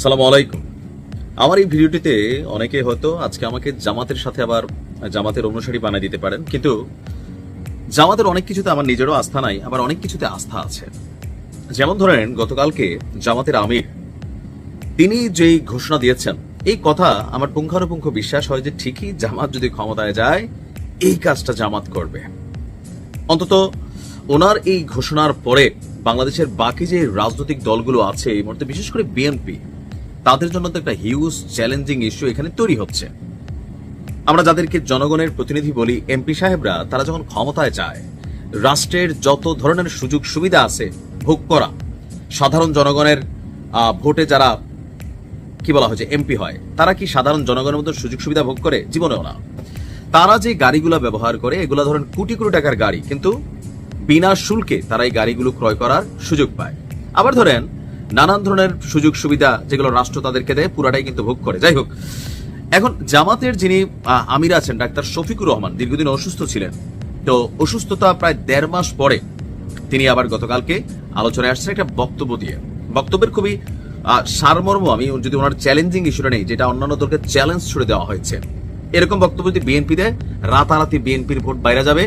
সালাম আলাইকুম। আমার এই ভিডিওটিতে অনেকে হয়তো আজকে আমাকে জামাতের সাথে আবার, জামাতের অনুসারী বানিয়ে দিতে পারেন, কিন্তু জামাতের অনেক কিছুতে আমার নিজেরও আস্থা নাই, আবার অনেক কিছুতে আস্থা আছে। যেমন ধরেন, গতকালকে জামাতের আমির, তিনি যেই ঘোষণা দিয়েছেন, এই কথা আমার পুঙ্খানুপুঙ্খ বিশ্বাস হয় যে ঠিকই জামাত যদি ক্ষমতায় যায়, এই কাজটা জামাত করবে। অন্তত ওনার এই ঘোষণার পরে বাংলাদেশের বাকি যে রাজনৈতিক দলগুলো আছে, এই মুহূর্তে বিশেষ করে বিএনপি তাদের জন্য তো একটা হিউজ চ্যালেঞ্জিং ইস্যু এখানে তৈরি হচ্ছে। আমরা যাদেরকে জনগণের প্রতিনিধি বলি এমপি সাহেবরা, তারা যখন ক্ষমতায় যায়, রাষ্ট্রের যত ধরনের সুযোগ সুবিধা আছে, ভোগ করা, সাধারণ জনগণের ভোটে যারা, কি বলা হয়েছে এমপি হয়, তারা কি সাধারণ জনগণের মতো সুযোগ সুবিধা ভোগ করে? জীবনেও না। তারা যে গাড়িগুলো ব্যবহার করে, এগুলো ধরেন কোটি কোটি টাকার গাড়ি, কিন্তু বিনা শুল্কে তারা এই গাড়িগুলো ক্রয় করার সুযোগ পায়। আবার ধরেন নানান ধরনের সুযোগ সুবিধা যেগুলো রাষ্ট্র তাদেরকে দেয়, পুরাটাই কিন্তু ভোগ করে। যাই হোক, এখন জামাতের যিনি আমির আছেন, ডাক্তার শফিকুর রহমান, দীর্ঘদিন অসুস্থ ছিলেন। তো অসুস্থতা প্রায় দেড় মাস পরে তিনি আবার গতকালকে আলোচনায় আসছেন একটা বক্তব্য দিয়ে। বক্তব্যের খুবই সারমর্ম আমি, যদি ওনার চ্যালেঞ্জিং ইস্যুটা নেই, যেটা অন্যান্য দলকে চ্যালেঞ্জ ছুড়ে দেওয়া হয়েছে। এরকম বক্তব্য যদি বিএনপি দেয়, রাতারাতি বিএনপির ভোট বাইরে যাবে।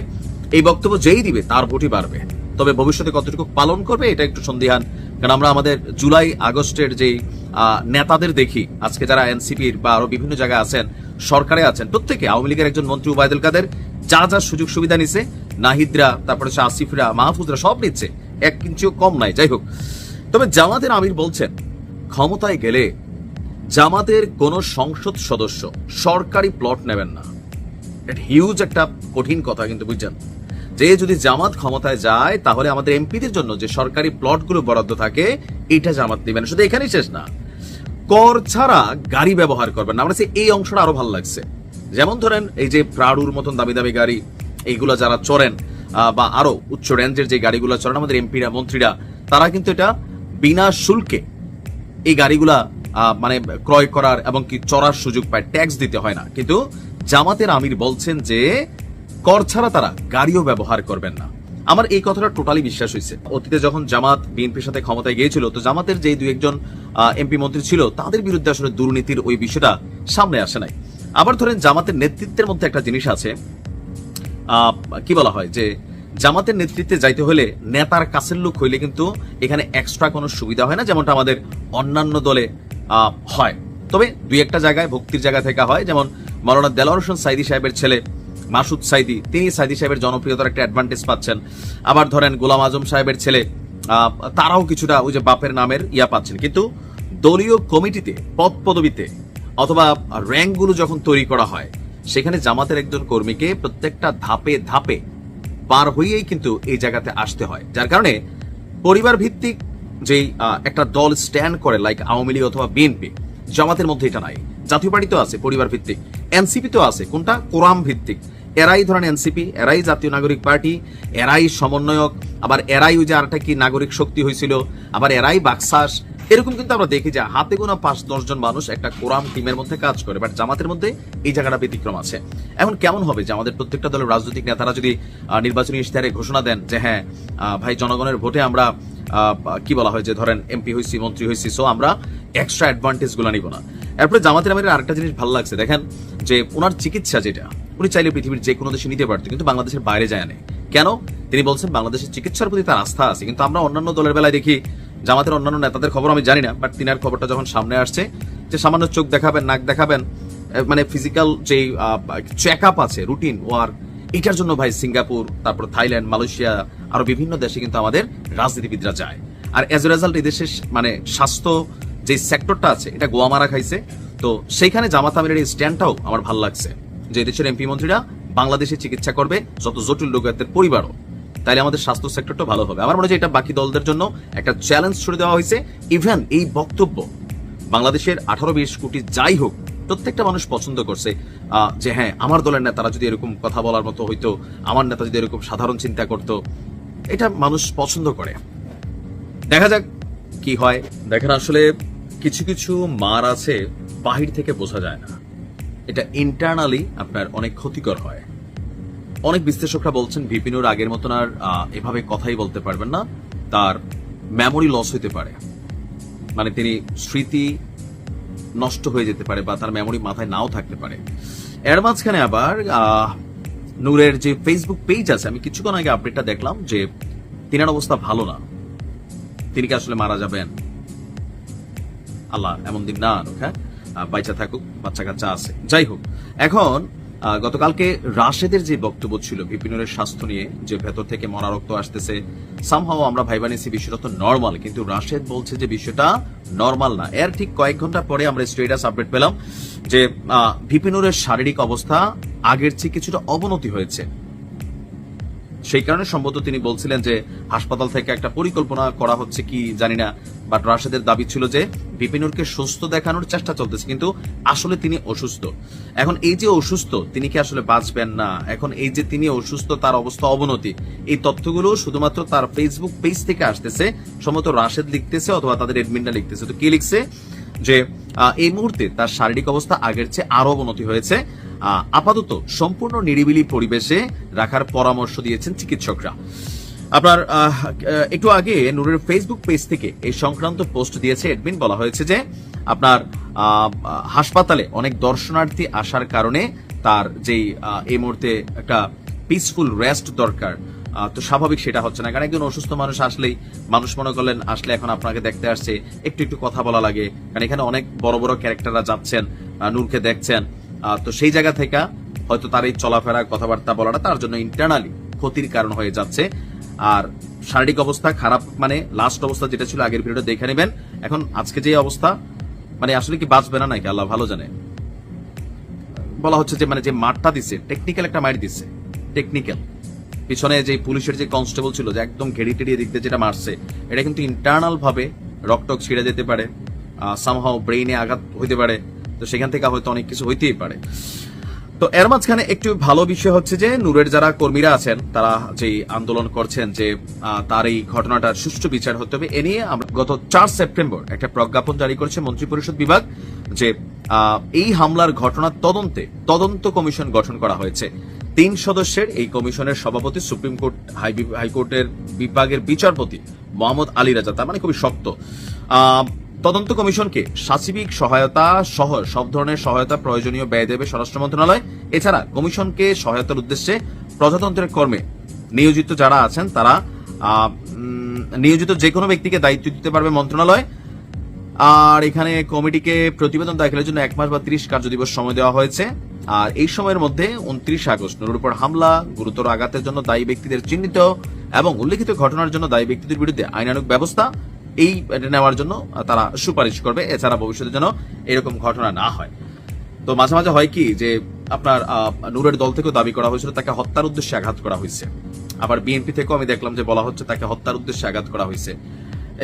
এই বক্তব্য যেই দিবে, তার ভোটই বাড়বে। তবে ভবিষ্যতে কতটুকু পালন করবে, এটা একটু সন্দিহান কারণ আমরা আমাদের জুলাই আগস্টের যে নেতাদের দেখি, আজকে যারা এনসিপির বা আরও বিভিন্ন জায়গায় আছেন, সরকারে আছেন, প্রত্যেকে আওয়ামী লীগের একজন মন্ত্রী উবায়দুল কাদের যা যা সুযোগ সুবিধা নিছে, নাহিদরা, তারপরে আসিফরা, মাহফুজরা সব নিচ্ছে, এক ইঞ্চিও কম নাই, যাই হোক। তবে জামাতের আমির বলছেন, ক্ষমতায় গেলে জামাতের কোন সংসদ সদস্য সরকারি প্লট নেবেন না। হিউজ একটা কঠিন কথা কিন্তু বুঝছেন? যে যদি জামাত ক্ষমতায় যায়, তাহলে আমাদের এমপিদের জন্য যে সরকারি প্লটগুলো বরাদ্দ থাকে এটা জামাত দিবেন শুধু এখানেই শেষ না। কর ছাড়া গাড়ি ব্যবহার করবেন না। আমার এই অংশটা আরও ভালো লাগছে। যেমন ধরেন এই যে প্রাড়ুর মতন দামি দামি গাড়ি, এইগুলো যারা চড়েন বা আরও উচ্চ রেঞ্জের যে গাড়িগুলো চড়েন, আমাদের এমপিরা, মন্ত্রীরা, তারা কিন্তু এটা বিনা শুল্কে এই গাড়িগুলা মানে ক্রয় করার এবং কি চড়ার সুযোগ পায়। ট্যাক্স দিতে হয় না। কিন্তু জামাতের আমির বলছেন যে কর ছাড়া তারা গাড়িও ব্যবহার করবেন না। আমার এই কথাটা টোটালি বিশ্বাস হয়েছে। অতীতে যখন জামাত বিএনপির সাথে ক্ষমতায় গিয়েছিল, তো জামাতের যে দুই একজন এমপি মন্ত্রী ছিল, তাদের বিরুদ্ধে আসলে দুর্নীতির ওই বিষয়টা সামনে আসে নাই। আবার ধরেন জামাতের নেতৃত্বের মধ্যে একটা জিনিস আছে কি বলা হয় যে, জামাতের নেতৃত্বে যাইতে হলে নেতার কাছের লোক হইলে কিন্তু এখানে এক্সট্রা কোনো সুবিধা হয় না, যেমনটা আমাদের অন্যান্য দলে হয়। তবে দুই একটা জায়গায় ভক্তির জায়গা থেকে হয়, যেমন মৌলানা দেলোয়ার হোসেন সাইদি সাহেবের ছেলে মাসুদ সাইদি, তিনি সাইদি সাহেবের জনপ্রিয়তার একটা অ্যাডভান্টেজ পাচ্ছেন। আবার ধরেন গোলাম আজম সাহেবের ছেলে তারাও কিছুটা ওই যে বাপের নামের ইয়া পাচ্ছেন। কিন্তু দলীয় কমিটিতে, পদ পদবিতে অথবা র্যাঙ্কগুলো যখন তৈরি করা হয়, সেখানে জামাতের একজন কর্মীকে প্রত্যেকটা ধাপে ধাপে পার হইয়েই কিন্তু এই জায়গাতে আসতে হয়। যার কারণে পরিবার ভিত্তিক যেই একটা দল স্ট্যান্ড করে লাইক আওয়ামী লীগ অথবা বিএনপি জামাতের মধ্যে এটা নাই। জাতীয় পার্টি তো আছে পরিবার ভিত্তিক এনসিপি তো আছে। কোনটা? কোরাম ভিত্তিক এরাই ধরেন এনসিপি, এরাই জাতীয় নাগরিক পার্টি, এরাই সমন্বয়ক, আবার এরাই ওই যে আরেকটা কি নাগরিক শক্তি হয়েছিল, আবার এরাই বাকসাস। এরকম কিন্তু আমরা দেখি যে হাতে গোনা পাঁচ দশজন মানুষ একটা কোরাম টিমের মধ্যে কাজ করে, বাট জামাতের মধ্যে এই জায়গাটা ব্যতিক্রম আছে। এখন কেমন হবে যে আমাদের প্রত্যেকটা দলের রাজনৈতিক নেতারা যদি নির্বাচনী ইশতেহারে ঘোষণা দেন যে হ্যাঁ ভাই জনগণের ভোটে আমরা কি বলা হয় যে ধরেন এমপি হয়েছি, মন্ত্রী হয়েছি সো আমরা এক্সট্রা অ্যাডভান্টেজগুলো নিব না। এরপরে জামাতের আমিরের আরেকটা জিনিস ভালো লাগছে, দেখেন যে ওনার চিকিৎসা যেটা উনি চাইলে পৃথিবীর যে কোনো দেশে নিতে পারতো, কিন্তু বাংলাদেশের বাইরে যায় না কেন? তিনি বলছেন, বাংলাদেশের চিকিৎসার প্রতি তার আস্থা আছে, কিন্তু আমরা অন্যান্য দলের বেলায় দেখি, জামাতের অন্যান্য নেতাদের খবর আমি জানি না বাট তিনার খবরটা যখন সামনে আসছে, যে সামান্য চোখ দেখাবেন, নাক দেখাবেন মানে ফিজিক্যাল যে চেক আপ আছে রুটিন ওয়ার, এটার জন্য ভাই সিঙ্গাপুর, তারপর থাইল্যান্ড, মালয়েশিয়া, আরও বিভিন্ন দেশে কিন্তু আমাদের রাজনীতিবিদরা যায়। আর এজ এ রেজাল্ট এই দেশের মানে স্বাস্থ্য যে সেক্টরটা আছে, এটা গোয়া মারা খাইছে, তো সেইখানে জামাত আমিরের এই স্ট্যান্ডটাও আমার ভালো লাগছে। যে দেশের এমপি মন্ত্রীরা বাংলাদেশে চিকিৎসা করবে যত জটিল রোগের পরিবারও, তাইলে আমাদের স্বাস্থ্য সেক্টরটা ভালো হবে। আমার মনে হয় এটা বাকি দলদের জন্য একটা চ্যালেঞ্জ ছুড়ে দেওয়া হয়েছে। ইভেন এই বক্তব্য, বাংলাদেশের আঠারো বিশ কোটি যাই হোক, প্রত্যেকটা মানুষ পছন্দ করছে যে হ্যাঁ আমার দলের নেতারা যদি এরকম কথা বলার মতো হইতো, আমার নেতা যদি এরকম সাধারণ চিন্তা করতো, এটা মানুষ পছন্দ করে। দেখা যাক কি হয়। দেখেন আসলে কিছু কিছু মার আছে, বাহির থেকে বোঝা যায় না। এটা ইন্টারনালি আপনার অনেক ক্ষতিকর হয়। অনেক বিশ্লেষকরা বলছেন, ভিপিনুর আগের মতন আর এভাবে কথাই বলতে পারবেন না। তার মেমোরি লস হইতে পারে। মানে তিনি স্মৃতি নষ্ট হয়ে যেতে পারে বা তার মেমোরি মাথায় নাও থাকতে পারে। এর মাঝখানে আবার নূরের যে ফেসবুক পেজ আছে, আমি কিছুক্ষণ আগে আপডেটটা দেখলাম যে তিনার অবস্থা ভালো না। তিনি কি আসলে মারা যাবেন? আল্লাহ, এমন দিন না হ্যাঁ? বাইচা থাকুক বাচ্চা কাচ্চা আছে। যাই হোক এখন গতকালকে রাশেদের যে বক্তব্য ছিল বিপিনের স্বাস্থ্য নিয়ে যে ভেতর থেকে মরা রক্ত আসতেছে সামহাও আমরা ভাইবানিসি বিষয়টা তো নর্মাল কিন্তু রাশেদ বলছে যে বিষয়টা নর্মাল না। এর ঠিক কয়েক ঘণ্টা পরে আমরা স্টেটাস আপডেট পেলাম যে আহ, বিপিনুরের শারীরিক অবস্থা আগের চেয়ে কিছুটা অবনতি হয়েছে। সেই কারণে সম্ভবত তিনি বলছিলেন যে হাসপাতাল থেকে একটা পরিকল্পনা করা হচ্ছে কি জানি না বাট রাশেদের দাবি ছিল যে বিপিনুরকে সুস্থ দেখানোর চেষ্টা চলতেছে, কিন্তু আসলে তিনি অসুস্থ। এখন এই যে অসুস্থ, তিনি কি আসলে বাঁচবেন না? এখন এই যে তিনি অসুস্থ, তার অবস্থা অবনতি, এই তথ্যগুলো শুধুমাত্র তার ফেসবুক পেজ থেকে আসতেছে, সম্ভবত রাশেদ লিখতেছে অথবা তাদের এডমিনটা লিখতেছে। তো কি লিখছে? যে এই মুহূর্তে তার শারীরিক অবস্থা আগের চেয়ে আরও অবনতি হয়েছে। আপাতত সম্পূর্ণ নিরিবিলি পরিবেশে রাখার পরামর্শ দিয়েছেন চিকিৎসকরা। আপনার একটু আগে নূরের ফেসবুক পেজ থেকে এই সংক্রান্ত পোস্ট দিয়েছে এডমিন বলা হয়েছে যে আপনার হাসপাতালে অনেক দর্শনার্থী আসার কারণে তার যেই এই মুহূর্তে একটা পিসফুল রেস্ট দরকার তো স্বাভাবিক সেটা হচ্ছে না। কারণ একজন অসুস্থ মানুষ আসলেই, মানুষ মনে করলেন, আসলে এখন আপনাকে দেখতে আসছে, একটু একটু কথা বলা লাগে। কারণ এখানে অনেক বড় বড় ক্যারেক্টাররা যাচ্ছেন নূরকে দেখছেন। তো সেই জায়গা থেকে হয়তো তার এই চলাফেরা কথাবার্তা বলাটা তার জন্য ইন্টারনালি ক্ষতির কারণ হয়ে যাচ্ছে। আর শারীরিক অবস্থা খারাপ মানে লাস্ট অবস্থা যেটা ছিল আগের ভিডিওটা দেখে নেবেন। এখন আজকে যে অবস্থা মানে আসলে কি বাঁচবে না নাকি? আল্লাহ ভালো জানে। বলা হচ্ছে যে মানে যে মারটা দিছে টেকনিক্যাল একটা মার দিছে টেকনিক্যাল পিছনে যে পুলিশের যে কনস্টেবল ছিল, যে একদম ঘেড়ি টেড়িয়ে দিক যেটা মারছে, এটা কিন্তু ইন্টারনাল ভাবে রকটক ছিঁড়ে যেতে পারে সামহাও ব্রেইনে আঘাত হইতে পারে। তো সেখান থেকে হয়তো অনেক কিছু হইতেই পারে। তো এর মাঝখানে একটু ভালো বিষয় হচ্ছে যে, নূরের যারা কর্মীরা আছেন, তারা যে আন্দোলন করছেন যে তার এই ঘটনাটার সুষ্ঠু বিচার হতে হবে, এ নিয়ে আমরা গত চার সেপ্টেম্বর একটা প্রজ্ঞাপন জারি করেছে মন্ত্রিপরিষদ বিভাগ যে এই হামলার ঘটনার তদন্তে তদন্ত কমিশন গঠন করা হয়েছে। তিন সদস্যের এই কমিশনের সভাপতি, সুপ্রিম কোর্ট হাইকোর্টের বিভাগের বিচারপতি মোহাম্মদ আলী রাজা, তার মানে খুবই শক্ত। তদন্ত কমিশনকে সাচিবিক সহায়তা সহ সব ধরনের সহায়তা প্রয়োজনীয় ব্যয় দেবে স্বরাষ্ট্র মন্ত্রণালয়। এছাড়া কমিশনকে সহায়তার উদ্দেশ্যে প্রজাতন্ত্রের কর্মে নিয়োজিত যারা আছেন, তারা নিয়োজিত যে কোনো ব্যক্তিকে দায়িত্ব দিতে পারবে মন্ত্রণালয়। আর এখানে কমিটিকে প্রতিবেদন দাখিলের জন্য এক মাস বা ত্রিশ কার্য দিবস সময় দেওয়া হয়েছে। আর এই সময়ের মধ্যে উনত্রিশ আগস্ট নুরুর উপর হামলা, গুরুতর আঘাতের জন্য দায়ী ব্যক্তিদের চিহ্নিত এবং উল্লেখিত ঘটনার জন্য দায়ী ব্যক্তিদের বিরুদ্ধে আইনানুগ ব্যবস্থা এই নেওয়ার জন্য তারা সুপারিশ করবে। এছাড়া ভবিষ্যতে যেন এরকম ঘটনা না হয়। তো মাঝে মাঝে হয় কি যে আপনার নূরের দল থেকেও দাবি করা হয়েছিল, তাকে হত্যার উদ্দেশ্যে আঘাত করা হয়েছে। আবার বিএনপি থেকেও আমি দেখলাম যে বলা হচ্ছে তাকে হত্যার উদ্দেশ্যে আঘাত করা হয়েছে।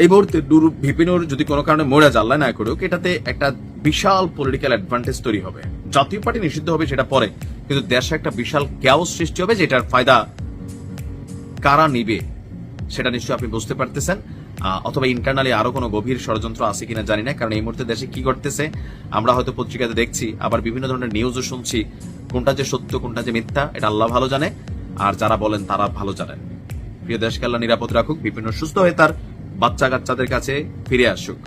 এই মুহূর্তে নূর ভিপিনুর যদি কোনো কারণে মরে জাল্লা না করুক, এটাতে একটা বিশাল পলিটিক্যাল অ্যাডভান্টেজ তৈরি হবে। জাতীয় পার্টি নিষিদ্ধ হবে সেটা পরে, কিন্তু দেশে একটা বিশাল ক্যাওস সৃষ্টি হবে যেটার ফায়দা কারা নিবে, সেটা নিশ্চয়ই আপনি বুঝতে পারতেছেন। অথবা ইন্টারনালি আরও কোনো গভীর ষড়যন্ত্র আছে কিনা জানি না, কারণ এই মুহূর্তে দেশে কি করতেছে আমরা হয়তো পত্রিকাতে দেখছি, আবার বিভিন্ন ধরনের নিউজও শুনছি, কোনটা যে সত্য, কোনটা যে মিথ্যা, এটা আল্লাহ ভালো জানে, আর যারা বলেন তারা ভালো জানেন। প্রিয় দেশকে আল্লাহ নিরাপদ রাখুক, বিভিন্ন সুস্থ হয়ে তার বাচ্চা কাচ্চাদের কাছে ফিরে আসুক।